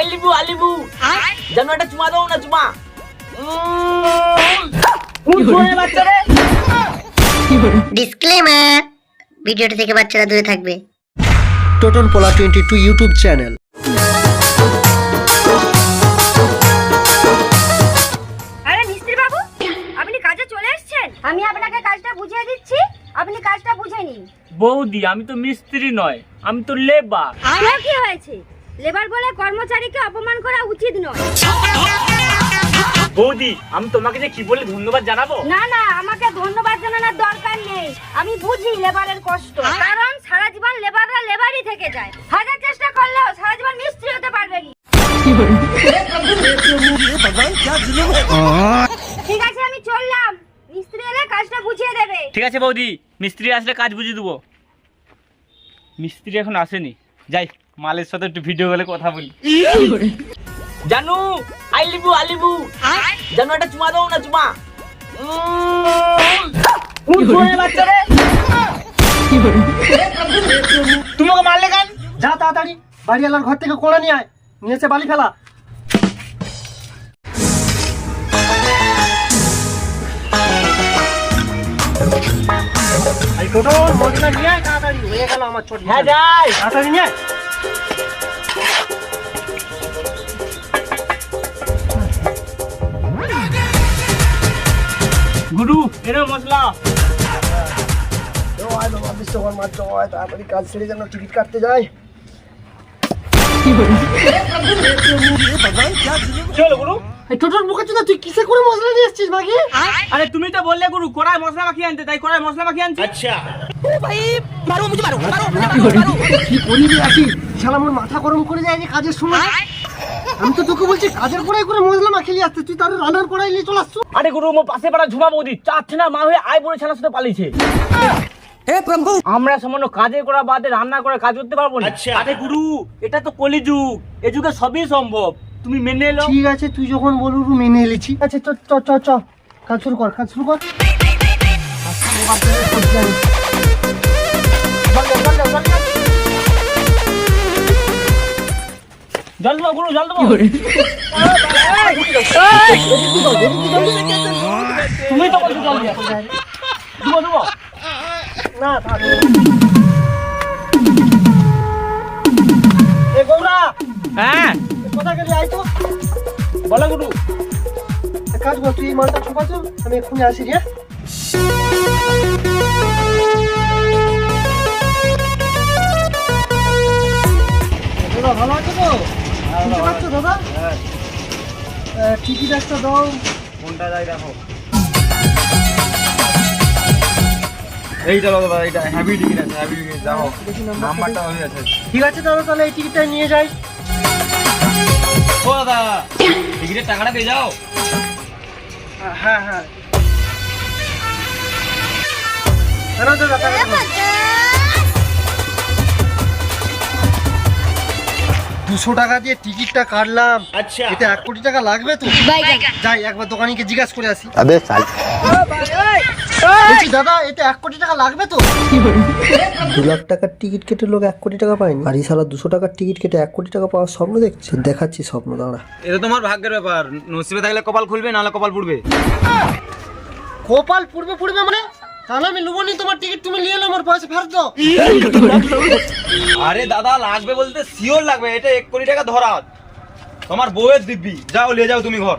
I লিবু I লিবু যেন একটা চুমা দাও না চুমা। ডিসক্লেমার ভিডিওটি থেকে বাচ্চারা দূরে থাকবে। টোটন পোলা টোয়েন্টি টু ইউটিউব চ্যানেল আরে মিস্ত্রি বাবু আপনি কাজে চলে এসেছেন? আমি আপনাকে কাজটা বুঝিয়ে দিচ্ছি আপনি কাজটা বুঝে নিন। বৌদি আমি তো মিস্ত্রি নয় আমি তো লেবার আমার কি হয়েছে? লেবার বলে কর্মচারীকে অপমান করা উচিত নয়। বৌদি আমি তোমাকে যে কি বলে ধন্যবাদ জানাব? না না আমাকে ধন্যবাদ জানানোর দরকার নেই। আমি বুঝি লেবারের কষ্ট। কারণ সারা জীবন লেবাররা লেবারই থেকে যায়। হাজার চেষ্টা করলেও সারা জীবন মিস্ত্রি হতে পারবে না। ঠিক আছে আমি চললাম। মিস্ত্রি এলে কাজটা বুঝিয়ে দেবে। ঠিক আছে বৌদি মিস্ত্রি আসলে কাজ বুঝিয়ে দেবো। মিস্ত্রি এখন আসেনি। যাই। মালের সাথে একটু ভিডিও কলে কথা বলি। জানু আই লিবু আই লিবু জানু একটা চুমা দাও না চুমা। তুমি ওকে মারলে কেন? যা তাড়াতাড়ি বাড়ি বাড়িওয়ালার ঘর থেকে কোড়া নিয়ে আয়। নিয়েছে বালি ফেলা। মজনা নিয়ে আয় তাড়াতাড়ি। হয়ে গেল আমার ছোট হ্যাঁ যাই। তাড়াতাড়ি নিয়ে তাড়াতাড়ি কাজ ছেড়ে যেন টিকিট কাটতে যায় চলো গুরু। এই টোটোর মুখে চুদা তুই কিসে করে মশলা নিয়ে এসেছিস বাকি আরে তুমি তো বললে গুরু কড়াই মশলা মাখিয়ে আনতে তাই কড়াই মশলা মাখিয়ে আনছি। কি করি? রে আছি শালা আমার মাথা গরম করে যায় রে কাজের সময়। আমি তো তোকে বলছি কাজের কড়াই করে মশলা মাখিয়ে আসতে তুই তার রান্নার কড়াই নিয়ে চলে আসছো? আরে গুরু মো পাশে পাড়া ঝুমা বৌদি চাচ্ছে না মা হয়ে আয় বলে ছানার সাথে পালিয়েছে। আমরা সামান্য কাজের করা বাদে রান্না করে কাজ করতে পারব না আরে গুরু এটা তো কলিযুগ এ যুগে সবই সম্ভব তুমি মেনে এলো ঠিক আছে তুই যখন বলবি মেনে এলেছি আচ্ছা চ চ চ চ কাজ শুরু কর কাজ শুরু কর জল দেবো গুরু জল দেবো তুমি তো বলছো জল দিয়ে দেবো দেবো না থাক। এ গৌরা হ্যাঁ? কোথা গেলি আয় তো? বলো এক কাজ কর তুই মালটা ছোপা আমি এক্ষুনি আসি রে। ভালো আছো তো? শুনতে পাচ্ছ দাদা? আহ, টিকিট একটা দাও। কোনটা যাই দেখো। এইটা দাদা এইটা হ্যাভি টিকিট আছে হ্যাভি টিকিট দেখো নাম্বারটা নাম্বারটা হয়ে আছে ঠিক আছে দাদা তাহলে এই টিকিটটা নিয়ে যাই। ও দাদা টিকিটের টাকাটা যাও। হ্যাঁ হ্যাঁ দাদা দুশো টাকা দিয়ে টিকিটটা কাটলাম। আচ্ছা। এতে এক কোটি টাকা লাগবে তো? যাই একবার দোকানিকে জিজ্ঞাসা করে আসি। বলছি দাদা এতে এক কোটি টাকা লাগবে তো? দু লাখ টাকার টিকিট কেটে লোক এক কোটি টাকা পায়নি। আর এই সালা দুশো টাকার টিকিট কেটে এক কোটি টাকা পাওয়ার স্বপ্ন দেখছে। দেখাচ্ছি স্বপ্ন দাঁড়া। এটা তোমার ভাগ্যের ব্যাপার। নসিবে থাকলে কপাল খুলবে নাহলে কপাল পুড়বে। কপাল পূর্বে পূর্বে মানে? তাহলে আমি লুবনি তোমার টিকিট তুমি নিয়ে এলো আমার পয়সা ফেরত দাও। আরে দাদা লাগবে বলতে শিওর লাগবে এটা এক কোটি টাকা ধরা তোমার বউয়ের দিব্যি। যাও নিয়ে যাও তুমি ঘর।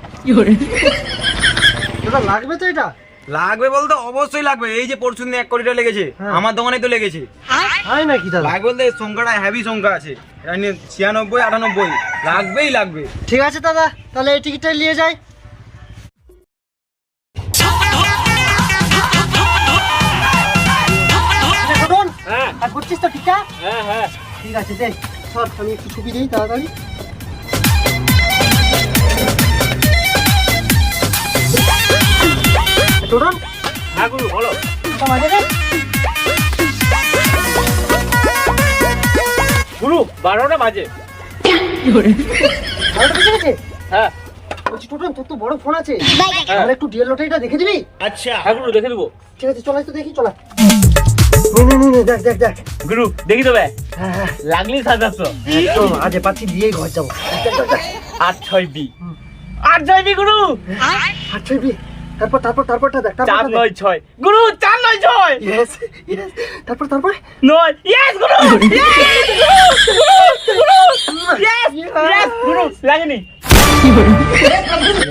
দাদা লাগবে তো এটা? লাগবে বলতে অবশ্যই লাগবে। এই যে পরশু দিন এক কোটি টাকা লেগেছে হ্যাঁ। আমার দোকানে তো লেগেছে। হয়? নাকি দাদা লাগবে বলতে এই সংখ্যাটা সংখ্যা আছে। ছিয়ানব্বই আটানব্বই। লাগবেই লাগবে। ঠিক আছে দাদা তাহলে এই টিকিটটা নিয়ে যাই। ছোটন, হ্যাঁ। করছিস তো হ্যাঁ হ্যাঁ। ঠিক আছে দে সর আমি একটু ছবি দিই তাড়াতাড়ি। টোটন হ্যাঁ গুরু বলো গুরু বারোটা বাজে। হ্যাঁ। বলছি টোটন তোর তো বড় ফোন আছে। তাহলে একটু ডিএল লটারিটা দেখে দিবি? হ্যাঁ গুরু দেখে দেবো। ঠিক আছে চলাই তো দেখি চলা। দেখ দেখ দেখ। গুরু দেখি তবে। হ্যাঁ হ্যাঁ। লাগলি সাজাচ্ছ একদম আজে পাচ্ছি দিয়েই ঘর যাব। আট ছয় বি। আট ছয় বি গুরু। আচ্ছা বি। তারপর তারপর তারপরটা দেখ চার নয় ছয়। গুরু চার নয় ছয়। ইয়েস ইয়েস তারপর তারপর? নয়। ইয়েস গুরু! ইয়েস ইয়েস গুরু! লাগেনি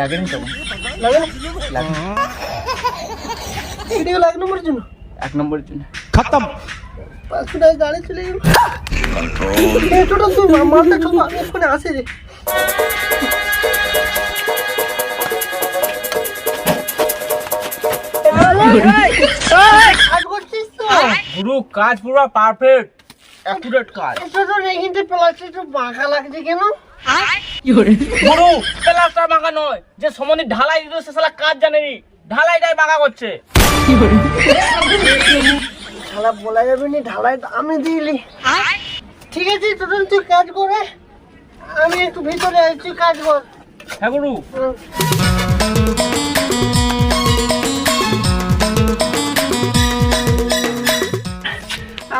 লাগেনি তো। লাগে না এটা হলো এক নম্বরের জন্য। এক নম্বরের জন্য। পাঁচশো টাকা গাড়ি চলে গেল। ছোট তুই মালটা ছোট আমি আসে রে। তো গুরু কাজ পুরো পারফেক্ট অ্যাকুরেট কাজ তো এখানটা প্লাস্টিক একটু বাঁকা লাগছে কেন গুরু প্লাস্টার বাঁকা নয় যে সমনি ঢালাই দিত সে শালা কাজ জানেনি ঢালাইটাই বাঁকা করছে শালা বলা যাবে নি ঢালাই তো আমি দিলি ঠিক আছে টোটাল তুই কাজ করে আমি একটু ভিতরে তুই কাজ কর হ্যাঁ গুরু হুম।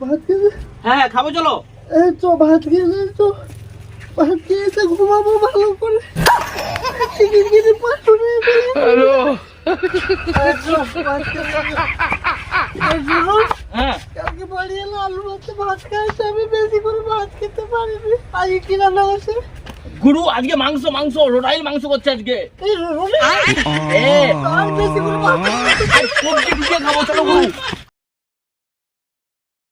ভাত খেতে হ্যাঁ খাব চলো। এই তো ভাত খেতে তো ভাত খেতে ঘুমাবো ভালো করে টিকিট কেটে পাঁচশো হ্যালো হ্যাঁ কালকে বাড়ি এলো আলু ভাতে ভাত খাইছে আমি বেশি করে ভাত খেতে পারিনি আজকে কি রান্না হয়েছে গুরু আজকে মাংস মাংস রোটাইল মাংস করছে আজকে সবজি ঢুকিয়ে খাব চলো গুরু।